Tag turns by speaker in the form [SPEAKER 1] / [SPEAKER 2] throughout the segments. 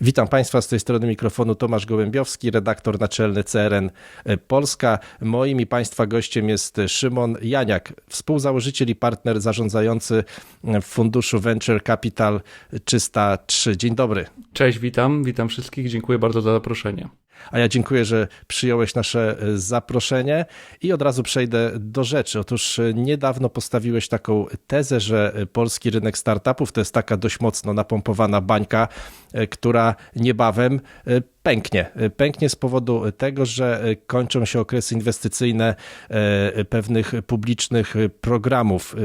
[SPEAKER 1] Witam Państwa z tej strony mikrofonu Tomasz Gołębiowski, redaktor naczelny CRN Polska. Moim i Państwa gościem jest Szymon Janiak, współzałożyciel i partner zarządzający w funduszu Venture Capital 303. Dzień dobry.
[SPEAKER 2] Cześć, witam, witam wszystkich, dziękuję bardzo za zaproszenie.
[SPEAKER 1] A ja dziękuję, że przyjąłeś nasze e, zaproszenie i od razu przejdę do rzeczy. Otóż e, niedawno postawiłeś taką tezę, że e, polski rynek startupów to jest taka dość mocno napompowana bańka, która niebawem pęknie. Pęknie z powodu tego, że kończą się okresy inwestycyjne pewnych publicznych programów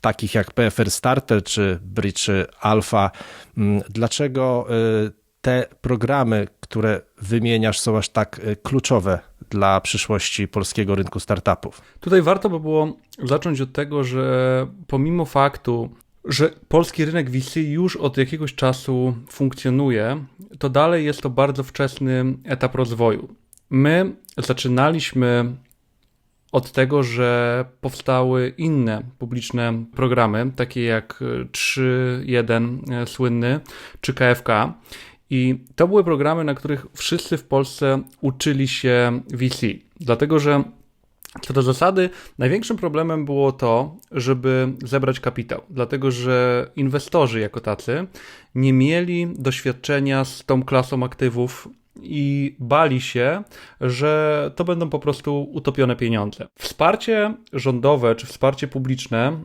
[SPEAKER 1] takich jak PFR Starter czy Bridge Alpha. Mm, dlaczego te programy, które wymieniasz, są aż tak e, kluczowe dla przyszłości polskiego rynku startupów?
[SPEAKER 2] Tutaj warto by było zacząć od tego, że pomimo faktu, że polski rynek VC już od jakiegoś czasu funkcjonuje, to dalej jest to bardzo wczesny etap rozwoju. My zaczynaliśmy od tego, że powstały inne publiczne programy, takie jak 3.1 e, słynny czy KFK. I to były programy, na których wszyscy w Polsce uczyli się VC, dlatego że co do zasady, największym problemem było to, żeby zebrać kapitał, dlatego że inwestorzy jako tacy nie mieli doświadczenia z tą klasą aktywów i bali się, że to będą po prostu utopione pieniądze. Wsparcie rządowe czy wsparcie publiczne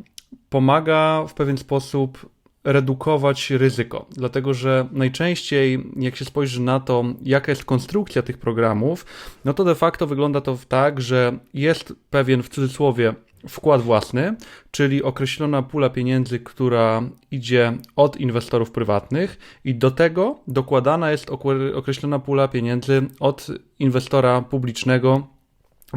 [SPEAKER 2] pomaga w pewien sposób redukować ryzyko, dlatego że najczęściej, jak się spojrzy na to, jaka jest konstrukcja tych programów, no to de facto wygląda to tak, że jest pewien w cudzysłowie wkład własny, czyli określona pula pieniędzy, która idzie od inwestorów prywatnych, i do tego dokładana jest określona pula pieniędzy od inwestora publicznego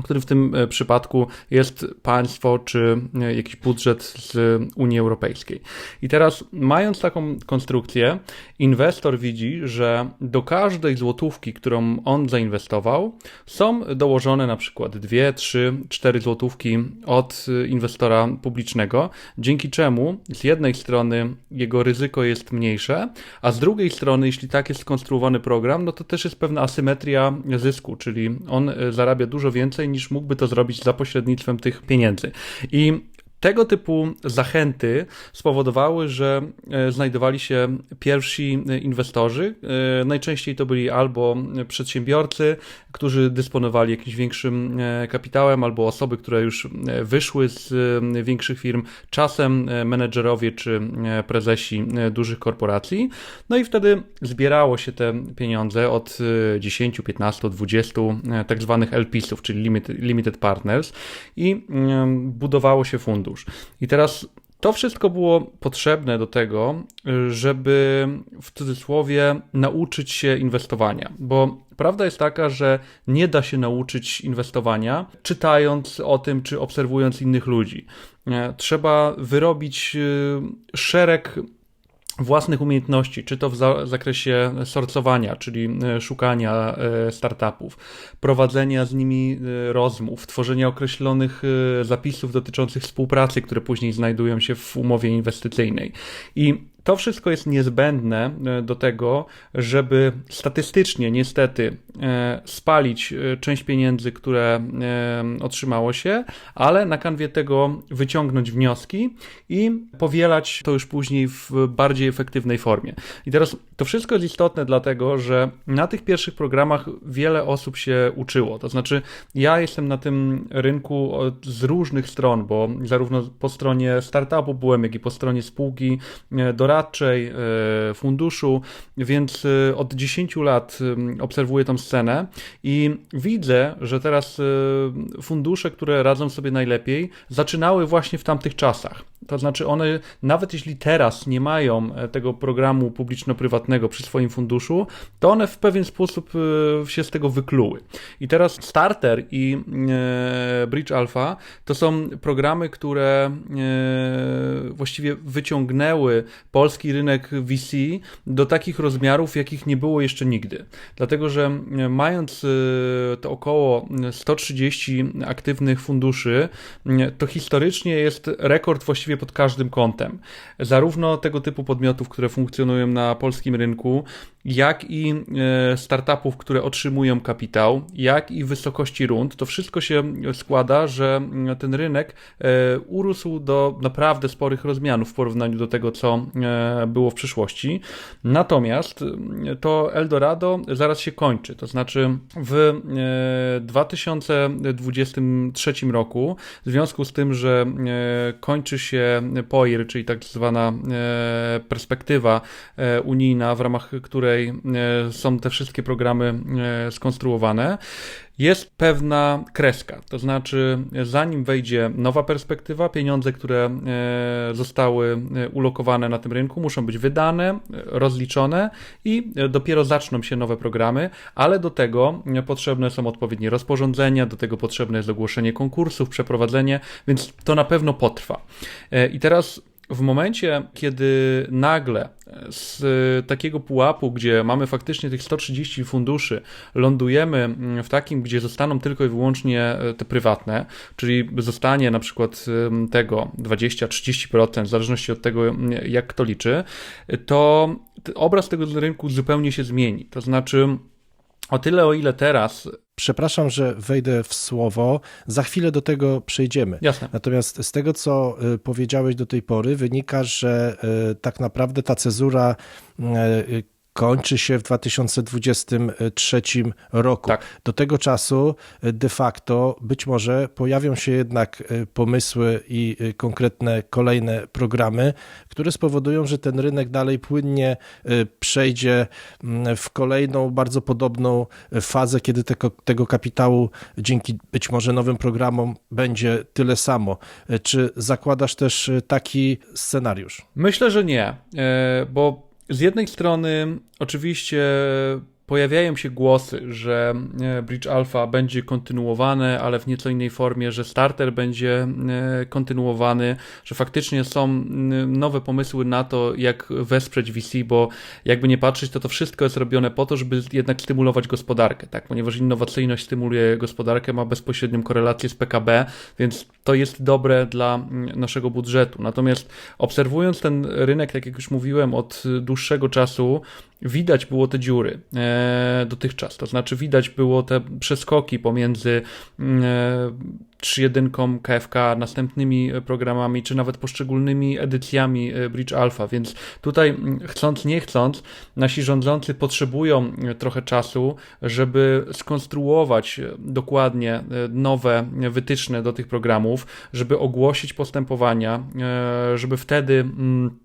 [SPEAKER 2] który w tym e, przypadku jest państwo czy e, jakiś budżet z Unii Europejskiej. I teraz, mając taką konstrukcję, inwestor widzi, że do każdej złotówki, którą on zainwestował, są dołożone na przykład 2, 3, 4 złotówki od e, inwestora publicznego, dzięki czemu z jednej strony jego ryzyko jest mniejsze, a z drugiej strony, jeśli tak jest skonstruowany program, no to też jest pewna asymetria zysku, czyli on zarabia dużo więcej niż mógłby to zrobić za pośrednictwem tych pieniędzy. I tego typu zachęty spowodowały, że e, znajdowali się pierwsi inwestorzy. E, najczęściej to byli albo przedsiębiorcy, którzy dysponowali jakimś większym e, kapitałem, albo osoby, które już wyszły z większych firm, czasem menedżerowie czy prezesi dużych korporacji. No i wtedy zbierało się te pieniądze od 10, 15, 20 tak zwanych LPs-ów, czyli limited, partners i budowało się fundusz. I teraz to wszystko było potrzebne do tego, żeby w cudzysłowie nauczyć się inwestowania, bo prawda jest taka, że nie da się nauczyć inwestowania czytając o tym czy obserwując innych ludzi. Trzeba wyrobić y, szereg własnych umiejętności, czy to w zakresie sorcowania, czyli e, szukania e, startupów, prowadzenia z nimi e, rozmów, tworzenia określonych zapisów dotyczących współpracy, które później znajdują się w umowie inwestycyjnej. I to wszystko jest niezbędne e, do tego, żeby statystycznie niestety e, spalić e, część pieniędzy, które otrzymało się, ale na kanwie tego wyciągnąć wnioski i powielać to już później w bardziej efektywnej formie. I teraz to wszystko jest istotne dlatego, że na tych pierwszych programach wiele osób się uczyło. To znaczy, ja jestem na tym rynku z różnych stron, bo zarówno po stronie startupu byłem, jak i po stronie spółki doradczej, doradczej, e, funduszu, więc e, od 10 lat obserwuję tą scenę i widzę, że teraz e, fundusze, które radzą sobie najlepiej, zaczynały właśnie w tamtych czasach. To znaczy one, nawet jeśli teraz nie mają tego programu publiczno-prywatnego przy swoim funduszu, to one w pewien sposób się z tego wykluły. I teraz Starter i Bridge Alpha to są programy, które właściwie wyciągnęły polski rynek VC do takich rozmiarów, jakich nie było jeszcze nigdy. Dlatego, że mając to około 130 aktywnych funduszy, to historycznie jest rekord właściwie pod każdym kątem. Zarówno tego typu podmiotów, które funkcjonują na polskim rynku, jak i e, startupów, które otrzymują kapitał, jak i wysokości rund, to wszystko się składa, że mm, ten rynek e, urósł do naprawdę sporych rozmiarów w porównaniu do tego, co e, było w przyszłości. Natomiast mm, to Eldorado zaraz się kończy, to znaczy w 2023 roku, w związku z tym, że kończy się POIR, czyli tak zwana perspektywa unijna, w ramach której e, są te wszystkie programy e, skonstruowane, jest pewna kreska. To znaczy, zanim wejdzie nowa perspektywa, pieniądze, które e, zostały ulokowane na tym rynku, muszą być wydane, rozliczone i dopiero zaczną się nowe programy, ale do tego potrzebne są odpowiednie rozporządzenia, do tego potrzebne jest ogłoszenie konkursów, przeprowadzenie, więc to na pewno potrwa. I teraz w momencie, kiedy nagle z takiego pułapu, gdzie mamy faktycznie tych 130 funduszy, lądujemy w takim, gdzie zostaną tylko i wyłącznie e, te prywatne, czyli zostanie na przykład tego 20-30%, w zależności od tego, jak kto liczy, to obraz tego rynku zupełnie się zmieni. To znaczy, o tyle, o ile teraz
[SPEAKER 1] Przepraszam, że wejdę w słowo, za chwilę do tego przejdziemy.
[SPEAKER 2] Jasne.
[SPEAKER 1] Natomiast z tego, co y, powiedziałeś do tej pory, wynika, że y, tak naprawdę ta cezura y, kończy się w 2023 roku.
[SPEAKER 2] Tak.
[SPEAKER 1] Do tego czasu e, de facto być może pojawią się jednak e, pomysły i e, konkretne kolejne programy, które spowodują, że ten rynek dalej płynnie przejdzie mm, w kolejną bardzo podobną fazę, kiedy tego, tego kapitału dzięki być może nowym programom będzie tyle samo. Czy zakładasz też taki scenariusz?
[SPEAKER 2] Myślę, że nie, bo z jednej strony, oczywiście pojawiają się głosy, że e, Bridge Alpha będzie kontynuowane, ale w nieco innej formie, że starter będzie e, kontynuowany, że faktycznie są nowe pomysły na to, jak wesprzeć VC, bo jakby nie patrzeć, to to wszystko jest robione po to, żeby jednak stymulować gospodarkę, tak? Ponieważ innowacyjność stymuluje gospodarkę, ma bezpośrednią korelację z PKB, więc to jest dobre dla naszego budżetu. Natomiast obserwując ten rynek, tak jak już mówiłem, od dłuższego czasu, widać było te dziury e, dotychczas. To znaczy, widać było te przeskoki pomiędzy e, 3.1 KFK, następnymi programami, czy nawet poszczególnymi edycjami e, Bridge Alpha, więc tutaj chcąc, nie chcąc, nasi rządzący potrzebują e, trochę czasu, żeby skonstruować e, dokładnie nowe wytyczne do tych programów, żeby ogłosić postępowania, żeby wtedy mm,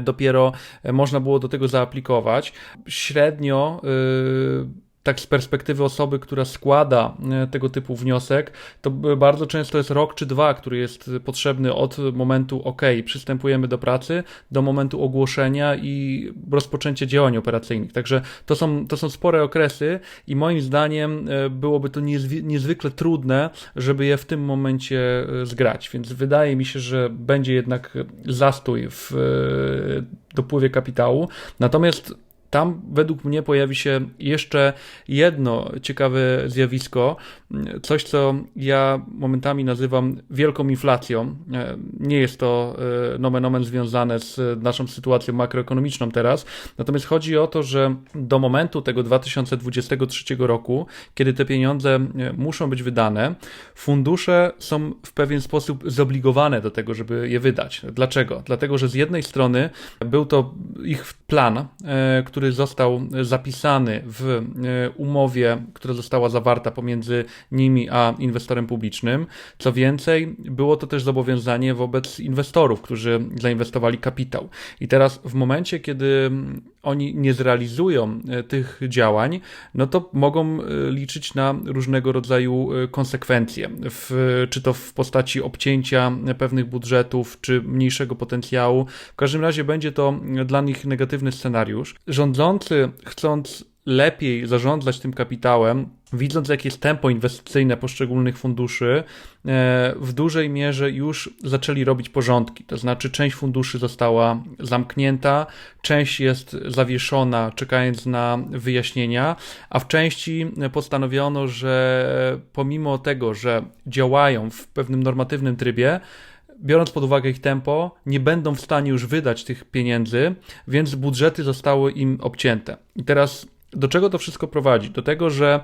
[SPEAKER 2] dopiero można było do tego zaaplikować. Średnio yy, tak z perspektywy osoby, która składa e, tego typu wniosek, to bardzo często jest rok czy dwa, który jest potrzebny od momentu OK, przystępujemy do pracy, do momentu ogłoszenia i rozpoczęcia działań operacyjnych. Także to są, to są spore okresy i moim zdaniem e, byłoby to niezwykle trudne, żeby je w tym momencie e, zgrać. Więc wydaje mi się, że będzie jednak zastój w dopływie kapitału. Natomiast tam według mnie pojawi się jeszcze jedno ciekawe zjawisko, coś co ja momentami nazywam wielką inflacją. E, nie jest to e, nomen omen związane z naszą sytuacją makroekonomiczną teraz, natomiast chodzi o to, że do momentu tego 2023 roku, kiedy te pieniądze e, muszą być wydane, fundusze są w pewien sposób zobligowane do tego, żeby je wydać. Dlaczego? Dlatego, że z jednej strony był to ich plan, który który został zapisany w e, umowie, która została zawarta pomiędzy nimi a inwestorem publicznym. Co więcej, było to też zobowiązanie wobec inwestorów, którzy zainwestowali kapitał. I teraz w momencie, kiedy oni nie zrealizują e, tych działań, no to mogą e, liczyć na różnego rodzaju konsekwencje, w, czy to w postaci obcięcia pewnych budżetów, czy mniejszego potencjału. W każdym razie będzie to dla nich negatywny scenariusz. Rządzący, chcąc lepiej zarządzać tym kapitałem, widząc jakie jest tempo inwestycyjne poszczególnych funduszy, e, w dużej mierze już zaczęli robić porządki. To znaczy, część funduszy została zamknięta, część jest zawieszona, czekając na wyjaśnienia, a w części postanowiono, że pomimo tego, że działają w pewnym normatywnym trybie, biorąc pod uwagę ich tempo, nie będą w stanie już wydać tych pieniędzy, więc budżety zostały im obcięte. I teraz do czego to wszystko prowadzi? Do tego, że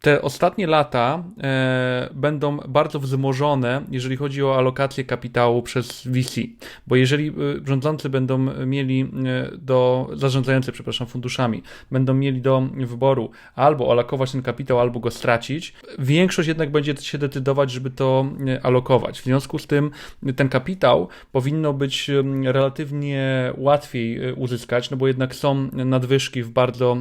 [SPEAKER 2] te ostatnie lata e, będą bardzo wzmożone, jeżeli chodzi o alokację kapitału przez VC, bo jeżeli e, rządzący będą mieli e, do, zarządzający, przepraszam, funduszami, będą mieli do wyboru albo alokować ten kapitał, albo go stracić, większość jednak będzie się decydować, żeby to e, alokować. W związku z tym ten kapitał powinno być relatywnie łatwiej uzyskać, no bo jednak są nadwyżki w bardzo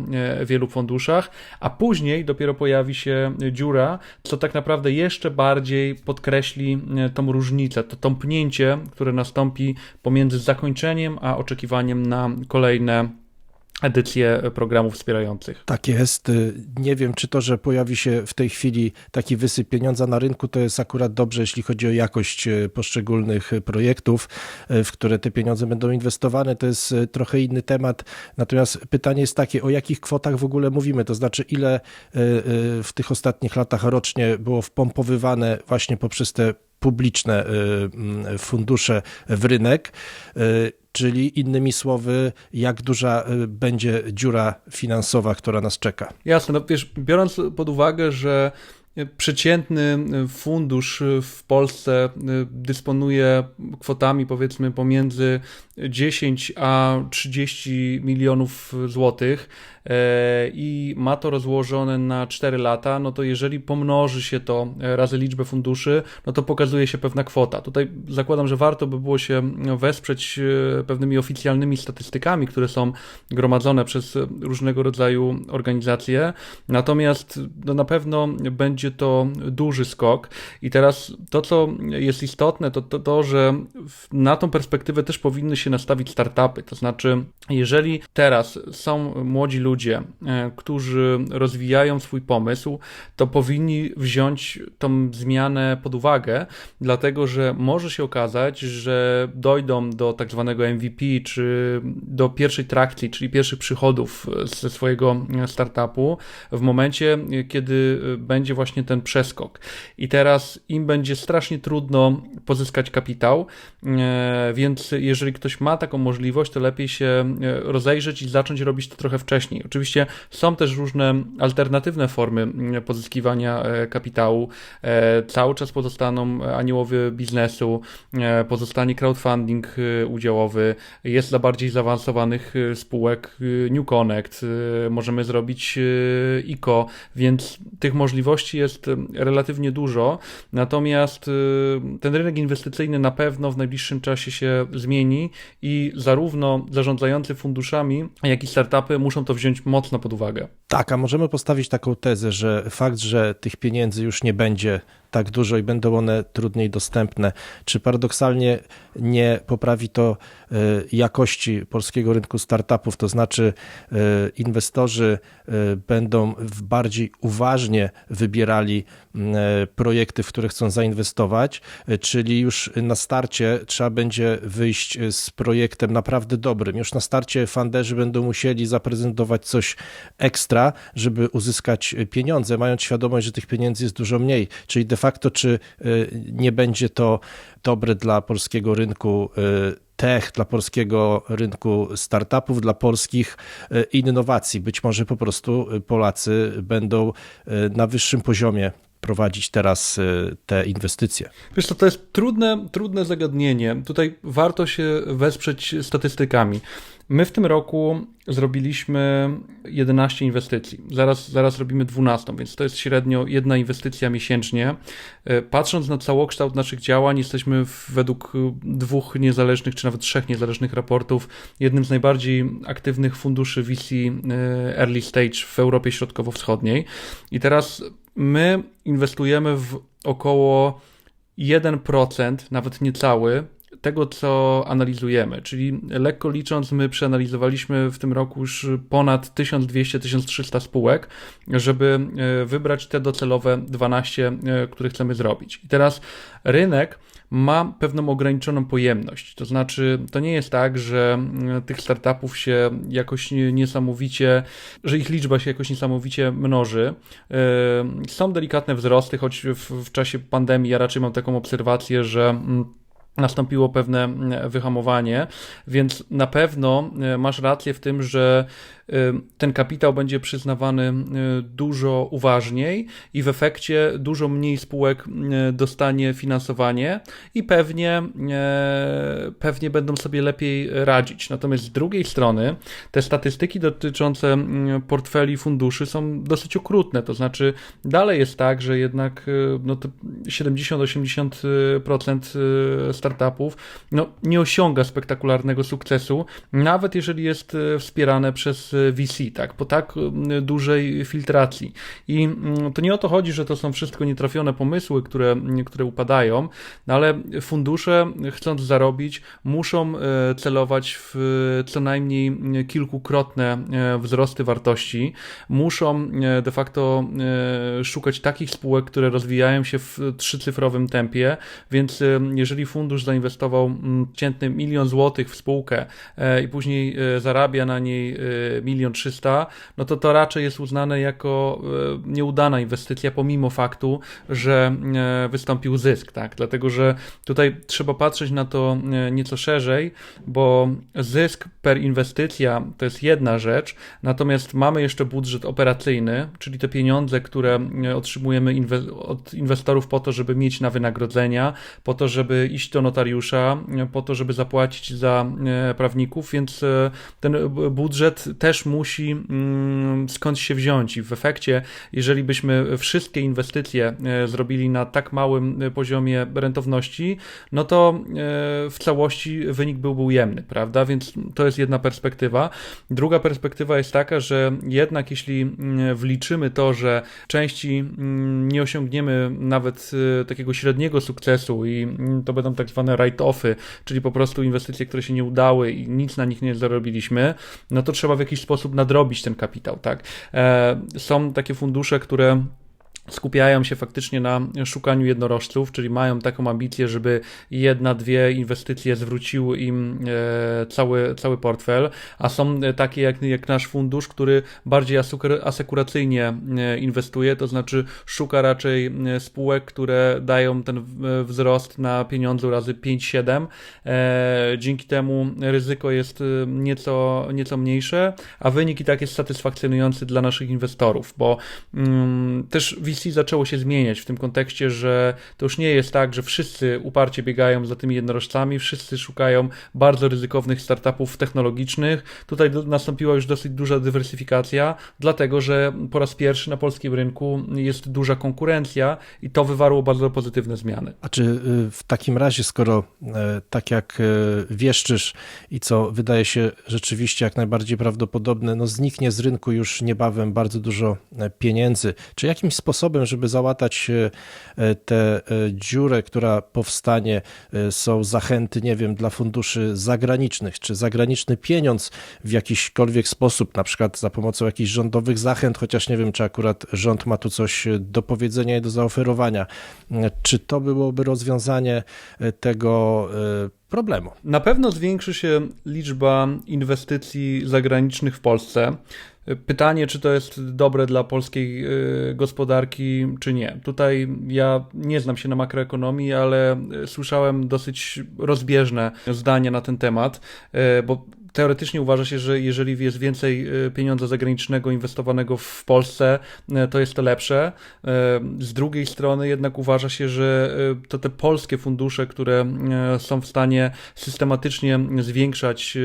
[SPEAKER 2] wielu funduszach, a później dopiero pojawi się dziura, co tak naprawdę jeszcze bardziej podkreśli e, tą różnicę, to tąpnięcie, które nastąpi pomiędzy zakończeniem a oczekiwaniem na kolejne edycje programów wspierających.
[SPEAKER 1] Tak jest. Y, Nie wiem, czy to, że pojawi się w tej chwili taki wysyp pieniądza na rynku, to jest akurat dobrze, jeśli chodzi o jakość y, poszczególnych projektów, y, w które te pieniądze będą inwestowane. To jest trochę inny temat. Natomiast pytanie jest takie, o jakich kwotach w ogóle mówimy? To znaczy, ile w tych ostatnich latach rocznie było wpompowywane właśnie poprzez te publiczne y, mm, fundusze w rynek, y, czyli innymi słowy, jak duża y, będzie dziura finansowa, która nas czeka.
[SPEAKER 2] Jasne, no wiesz, biorąc pod uwagę, że przeciętny fundusz w Polsce dysponuje kwotami powiedzmy pomiędzy 10 a 30 milionów złotych e, i ma to rozłożone na 4 lata, no to jeżeli pomnoży się to razy liczbę funduszy, no to pokazuje się pewna kwota. Tutaj zakładam, że warto by było się wesprzeć e, pewnymi oficjalnymi statystykami, które są gromadzone przez różnego rodzaju organizacje, natomiast no na pewno będzie to duży skok i teraz to, co jest istotne, to to, to że na tą perspektywę też powinny się nastawić startupy, to znaczy jeżeli teraz są młodzi ludzie, e, którzy rozwijają swój pomysł, to powinni wziąć tą zmianę pod uwagę, dlatego że może się okazać, że dojdą do tak zwanego MVP, czy do pierwszej trakcji, czyli pierwszych przychodów ze swojego startupu w momencie, kiedy będzie właśnie ten przeskok. I teraz im będzie strasznie trudno pozyskać kapitał, e, więc jeżeli ktoś ma taką możliwość, to lepiej się e, rozejrzeć i zacząć robić to trochę wcześniej. Oczywiście są też różne alternatywne formy mm, pozyskiwania e, kapitału. E, Cały czas pozostaną aniołowie biznesu, pozostanie crowdfunding udziałowy, jest dla bardziej zaawansowanych spółek New Connect, możemy zrobić ICO, więc tych możliwości jest relatywnie dużo. Natomiast ten rynek inwestycyjny na pewno w najbliższym czasie się zmieni i zarówno zarządzający funduszami, jak i startupy muszą to wziąć mocno pod uwagę.
[SPEAKER 1] Tak, a możemy postawić taką tezę, że fakt, że tych pieniędzy już nie będzie tak dużo i będą one trudniej dostępne, czy paradoksalnie nie poprawi to e, jakości polskiego rynku startupów, to znaczy e, inwestorzy e, będą bardziej uważnie wybierali projekty, w które chcą zainwestować, czyli już na starcie trzeba będzie wyjść z projektem naprawdę dobrym. Już na starcie funderzy będą musieli zaprezentować coś ekstra, żeby uzyskać pieniądze, mając świadomość, że tych pieniędzy jest dużo mniej. Czyli de facto, czy y, nie będzie to dobre dla polskiego rynku y, tech, dla polskiego rynku startupów, dla polskich y, innowacji. Być może po prostu Polacy będą na wyższym poziomie prowadzić teraz y, te inwestycje.
[SPEAKER 2] Wiesz co, to jest trudne, trudne zagadnienie. Tutaj warto się wesprzeć statystykami. My w tym roku zrobiliśmy 11 inwestycji. Zaraz, zaraz robimy 12, więc to jest średnio jedna inwestycja miesięcznie. E, Patrząc na całokształt naszych działań, jesteśmy według dwóch niezależnych, czy nawet trzech niezależnych raportów, jednym z najbardziej aktywnych funduszy VC e, Early Stage w Europie Środkowo-Wschodniej. I teraz my inwestujemy w około 1%, nawet niecały, tego, co analizujemy. Czyli lekko licząc, my przeanalizowaliśmy w tym roku już ponad 1200-1300 spółek, żeby e, wybrać te docelowe 12, e, które chcemy zrobić. I teraz rynek ma pewną ograniczoną pojemność. To znaczy, to nie jest tak, że mm, tych startupów się jakoś nie- niesamowicie, że ich liczba się jakoś niesamowicie mnoży. Yy, Są delikatne wzrosty, choć w, w czasie pandemii ja raczej mam taką obserwację, że mm, nastąpiło pewne mm, wyhamowanie, więc na pewno e, masz rację w tym, że ten kapitał będzie przyznawany e, dużo uważniej i w efekcie dużo mniej spółek e, dostanie finansowanie i pewnie, e, pewnie będą sobie lepiej radzić. Natomiast z drugiej strony te statystyki dotyczące portfeli funduszy są dosyć okrutne, to znaczy dalej jest tak, że jednak e, no, to 70-80% e, startupów no, nie osiąga spektakularnego sukcesu, nawet jeżeli jest e, wspierane przez VC, tak, po tak e, dużej filtracji. I mm, to nie o to chodzi, że to są wszystko nietrafione pomysły, które, które upadają, no ale fundusze, chcąc zarobić, muszą e, celować w co najmniej kilkukrotne wzrosty wartości, muszą de facto szukać takich spółek, które rozwijają się w trzycyfrowym tempie, więc jeżeli fundusz zainwestował mm, przeciętny milion złotych w spółkę i później zarabia na niej milion trzysta, no to to raczej jest uznane jako e, nieudana inwestycja, pomimo faktu, że e, wystąpił zysk, tak? Dlatego, że tutaj trzeba patrzeć na to e, nieco szerzej, bo zysk per inwestycja to jest jedna rzecz, natomiast mamy jeszcze budżet operacyjny, czyli te pieniądze, które otrzymujemy inwe- od inwestorów po to, żeby mieć na wynagrodzenia, po to, żeby iść do notariusza, po to, żeby zapłacić za prawników, więc ten budżet też musi mm, skądś się wziąć i w efekcie, jeżeli byśmy wszystkie inwestycje e, zrobili na tak małym e, poziomie rentowności, no to e, w całości wynik byłby ujemny, prawda? Więc to jest jedna perspektywa. Druga perspektywa jest taka, że jednak jeśli mm, wliczymy to, że części mm, nie osiągniemy nawet takiego średniego sukcesu i to będą tak zwane write-offy, czyli po prostu inwestycje, które się nie udały i nic na nich nie zarobiliśmy, no to trzeba w jakiś sposób nadrobić ten kapitał, tak? E, Są takie fundusze, które skupiają się faktycznie na szukaniu jednorożców, czyli mają taką ambicję, żeby jedna, dwie inwestycje zwróciły im e, cały, cały portfel, a są takie jak, jak nasz fundusz, który bardziej asekur- asekuracyjnie e, inwestuje, to znaczy szuka raczej e, spółek, które dają ten w- wzrost na pieniądze razy 5-7. E, Dzięki temu ryzyko jest nieco, nieco mniejsze, a wynik i tak jest satysfakcjonujący dla naszych inwestorów, bo mm, też Zaczęło się zmieniać w tym kontekście, że to już nie jest tak, że wszyscy uparcie biegają za tymi jednorożcami, wszyscy szukają bardzo ryzykownych startupów technologicznych. Tutaj nastąpiła już dosyć duża dywersyfikacja, dlatego że po raz pierwszy na polskim rynku jest duża konkurencja i to wywarło bardzo pozytywne zmiany.
[SPEAKER 1] A czy y, w takim razie, skoro e, tak jak e, wieszczysz i co wydaje się rzeczywiście jak najbardziej prawdopodobne, no zniknie z rynku już niebawem bardzo dużo e, pieniędzy, czy jakimś sposobem, żeby załatać e, tę dziurę, która powstanie, e, są zachęty, nie wiem, dla funduszy zagranicznych, czy zagraniczny pieniądz w jakiśkolwiek sposób, na przykład za pomocą jakichś rządowych zachęt, chociaż nie wiem, czy akurat rząd ma tu coś do powiedzenia i do zaoferowania. E, Czy to byłoby rozwiązanie e, tego e, problemu?
[SPEAKER 2] Na pewno zwiększy się liczba inwestycji zagranicznych w Polsce. Pytanie, czy to jest dobre dla polskiej y, gospodarki, czy nie. Tutaj ja nie znam się na makroekonomii, ale y, słyszałem dosyć rozbieżne zdania na ten temat, y, bo teoretycznie uważa się, że jeżeli jest więcej y, pieniądza zagranicznego inwestowanego w Polsce, y, to jest to lepsze. Y, Z drugiej strony jednak uważa się, że to te polskie fundusze, które są w stanie systematycznie zwiększać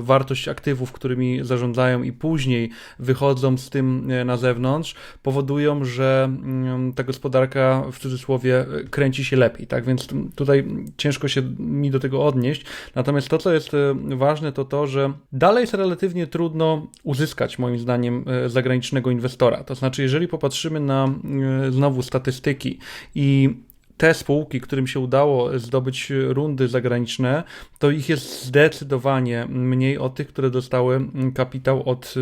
[SPEAKER 2] wartość aktywów, którymi zarządzają i później wychodzą z tym na zewnątrz, powodują, że mm, ta gospodarka w cudzysłowie kręci się lepiej. Tak więc tutaj ciężko się mi do tego odnieść. Natomiast to, co jest ważne, to to, że dalej jest relatywnie trudno uzyskać, moim zdaniem, y, zagranicznego inwestora. To znaczy, jeżeli popatrzymy na y, znowu statystyki i te spółki, którym się udało zdobyć rundy zagraniczne, to ich jest zdecydowanie mniej od tych, które dostały kapitał od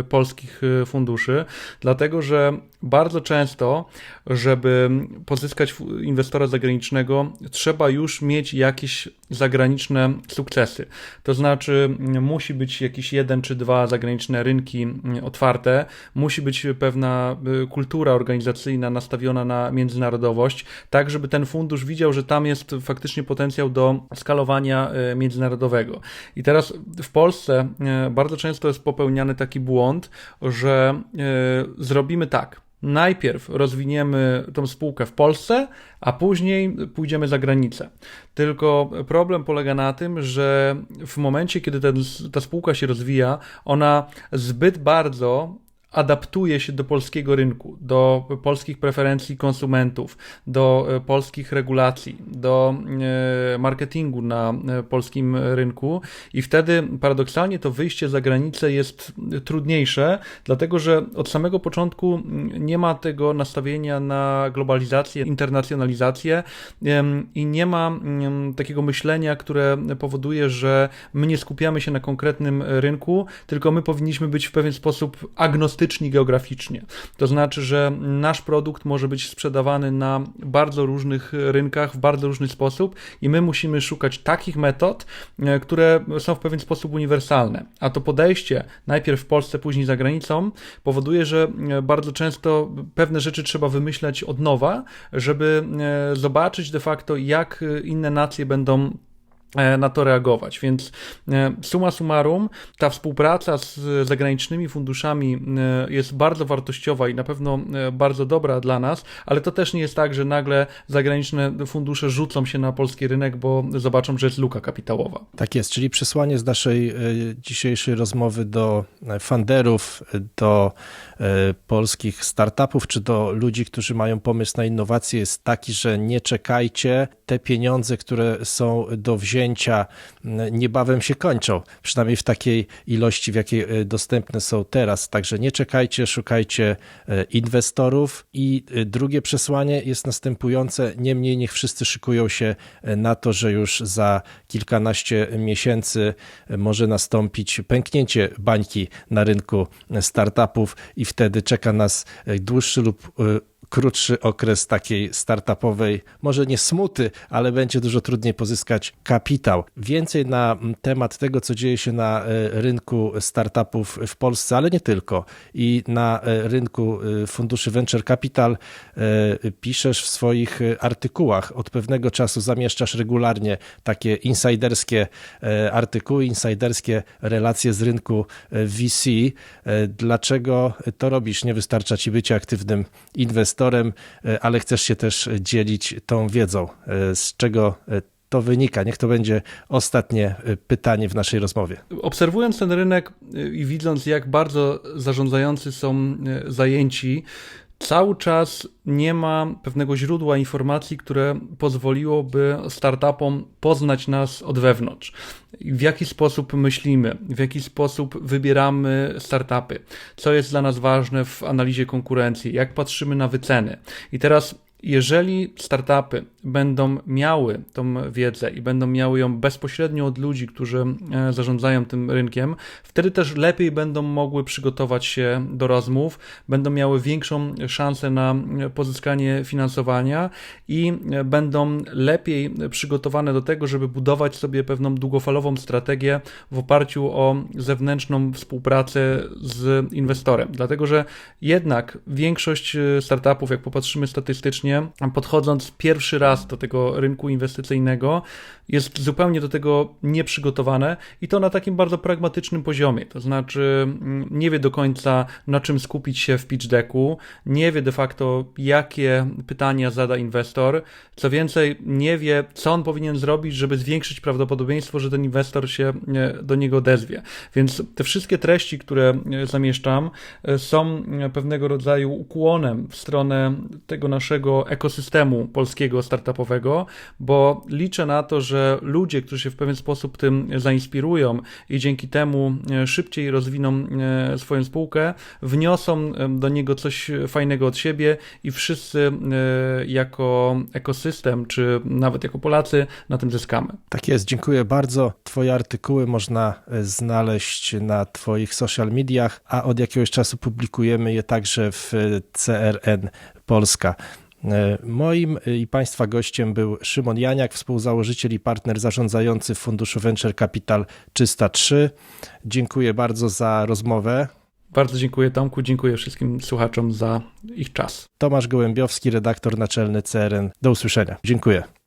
[SPEAKER 2] y, polskich funduszy, dlatego że bardzo często, żeby pozyskać inwestora zagranicznego, trzeba już mieć jakieś zagraniczne sukcesy. To znaczy, musi być jakiś jeden czy dwa zagraniczne rynki otwarte, musi być pewna y, kultura organizacyjna nastawiona na międzynarodowość, tak żeby ten fundusz widział, że tam jest faktycznie potencjał do skalowania y, międzynarodowego. I teraz w Polsce y, bardzo często jest popełniany taki błąd, że zrobimy tak najpierw rozwiniemy tą spółkę w Polsce, a później pójdziemy za granicę. Tylko problem polega na tym, że w momencie, kiedy ten, ta spółka się rozwija, ona zbyt bardzo adaptuje się do polskiego rynku, do polskich preferencji konsumentów, do e, polskich regulacji, do e, marketingu na e, polskim rynku i wtedy paradoksalnie to wyjście za granicę jest trudniejsze, dlatego że od samego początku nie ma tego nastawienia na globalizację, internacjonalizację i nie ma takiego myślenia, które powoduje, że my nie skupiamy się na konkretnym rynku, tylko my powinniśmy być w pewien sposób agnostyczni elastyczni geograficznie. To znaczy, że nasz produkt może być sprzedawany na bardzo różnych rynkach, w bardzo różny sposób i my musimy szukać takich metod, e, które są w pewien sposób uniwersalne. A to podejście najpierw w Polsce, później za granicą powoduje, że e, bardzo często pewne rzeczy trzeba wymyślać od nowa, żeby e, zobaczyć de facto, jak inne nacje będą na to reagować. Więc e, suma summarum, ta współpraca z zagranicznymi funduszami e, jest bardzo wartościowa i na pewno bardzo dobra dla nas, ale to też nie jest tak, że nagle zagraniczne fundusze rzucą się na polski rynek, bo zobaczą, że jest luka kapitałowa.
[SPEAKER 1] Tak jest, czyli przesłanie z naszej dzisiejszej rozmowy do funderów, do polskich startupów, czy do ludzi, którzy mają pomysł na innowacje jest taki, że nie czekajcie, te pieniądze, które są do wzięcia wzięcia niebawem się kończą, przynajmniej w takiej ilości, w jakiej e, dostępne są teraz. Także nie czekajcie, szukajcie e, inwestorów. I e, drugie przesłanie jest następujące: niemniej niech wszyscy szykują się na to, że już za kilkanaście miesięcy może nastąpić pęknięcie bańki na rynku startupów, i wtedy czeka nas dłuższy lub krótszy okres takiej startupowej, może nie smuty, ale będzie dużo trudniej pozyskać kapitał. Więcej na temat tego, co dzieje się na e, rynku startupów w Polsce, ale nie tylko, i na e, rynku e, funduszy Venture Capital piszesz w swoich artykułach. Od pewnego czasu zamieszczasz regularnie takie insiderskie artykuły, insiderskie relacje z rynku VC. Dlaczego to robisz? Nie wystarcza ci bycie aktywnym inwestorem inwestorem, e, ale chcesz się też dzielić tą wiedzą, e, z czego e, to wynika? Niech to będzie ostatnie pytanie w naszej rozmowie.
[SPEAKER 2] Obserwując ten rynek i widząc, jak bardzo zarządzający są zajęci, cały czas nie ma pewnego źródła informacji, które pozwoliłoby startupom poznać nas od wewnątrz. W jaki sposób myślimy, w jaki sposób wybieramy startupy, co jest dla nas ważne w analizie konkurencji, jak patrzymy na wyceny. I teraz jeżeli startupy będą miały tą wiedzę i będą miały ją bezpośrednio od ludzi, którzy e, zarządzają tym rynkiem, wtedy też lepiej będą mogły przygotować się do rozmów, będą miały większą szansę na pozyskanie finansowania i e, będą lepiej przygotowane do tego, żeby budować sobie pewną długofalową strategię w oparciu o zewnętrzną współpracę z inwestorem. Dlatego, że jednak większość e, startupów, jak popatrzymy statystycznie, podchodząc pierwszy raz do tego rynku inwestycyjnego, jest zupełnie do tego nieprzygotowane i to na takim bardzo pragmatycznym poziomie. To znaczy, mm, nie wie do końca, na czym skupić się w pitch decku, nie wie de facto, jakie pytania zada inwestor. Co więcej, nie wie, co on powinien zrobić, żeby zwiększyć prawdopodobieństwo, że ten inwestor się e, do niego odezwie. Więc te wszystkie treści, które e, zamieszczam, e, są pewnego rodzaju ukłonem w stronę tego naszego ekosystemu polskiego startupowego bo liczę na to, że ludzie, którzy się w pewien sposób tym zainspirują i dzięki temu e, szybciej rozwiną e, swoją spółkę, wniosą e, do niego coś fajnego od siebie i wszyscy jako ekosystem, czy nawet jako Polacy na tym zyskamy.
[SPEAKER 1] Tak jest, dziękuję bardzo. Twoje artykuły można znaleźć na Twoich social mediach, a od jakiegoś czasu publikujemy je także w CRN Polska. E, Moim i Państwa gościem był Szymon Janiak, współzałożyciel i partner zarządzający w funduszu Venture Capital 303. Dziękuję bardzo za rozmowę.
[SPEAKER 2] Bardzo dziękuję Tomku, dziękuję wszystkim słuchaczom za ich czas.
[SPEAKER 1] Tomasz Gołębiowski, redaktor naczelny CRN. Do usłyszenia. Dziękuję.